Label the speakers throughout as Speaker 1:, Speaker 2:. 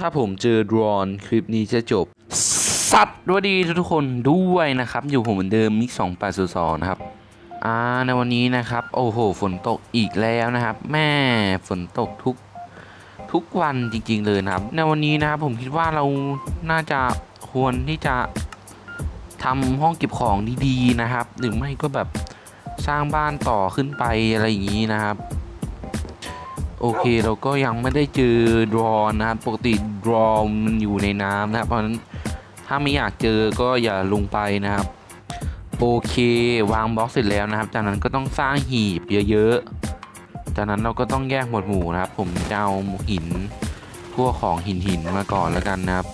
Speaker 1: ถ้าผมเจอดรอนคลิปนี้จะจบ สัตว์สวัสดีทุกๆคนด้วยนะครับ อยู่ผมเหมือนเดิมมิกสองแปดสองนะครับอ่าในวันนี้นะครับ โอ้โห ฝนตกอีกแล้วนะครับ แม่ฝนตกทุกทุกวันจริงๆเลยนะครับ ในวันนี้นะครับผมคิดว่าเราน่าจะควรที่จะทำห้องเก็บของดีๆนะครับ หรือไม่ก็แบบสร้างบ้านต่อขึ้นไปอะไรอย่างนี้นะครับ โอเคเราก็ยังไม่ได้เจอดรอนนะครับปกติดรอนมันอยู่ในน้ำนะครับเพราะฉะนั้นถ้าไม่อยากเจอก็อย่าลงไปนะครับ โอเควางบล็อกเสร็จแล้วนะครับ จากนั้นก็ต้องสร้างหีบเยอะๆ จากนั้นเราก็ต้องแยกหมวดหมู่นะครับ ผมจะเอาหินพวกของหินหินมาก่อนแล้วกันนะครับ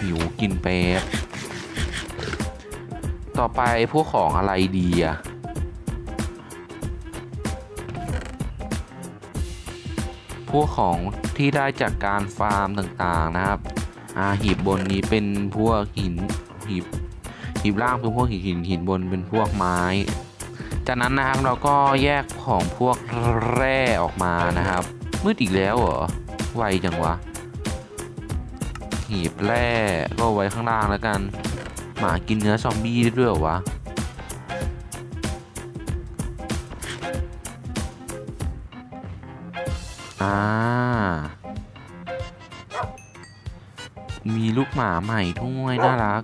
Speaker 1: หิวกินแป๊บต่อไปพวกของอะไรดีอะ พวกของที่ได้จากการฟาร์มต่างๆนะครับอ่าหีบบนนี้เป็นพวกหินหีบหีบล่างเป็นพวกหินหินหินบนเป็นพวกไม้ จากนั้นนะครับเราก็แยกของพวกแร่ออกมานะครับ มืดอีกแล้วเหรอไวจังวะ หีบแร่ก็ไว้ข้างล่างแล้วกัน หมากินเนื้อซอมบี้ได้ด้วยเหรอวะ อ่า มีลูกหมาใหม่ด้วยน่ารัก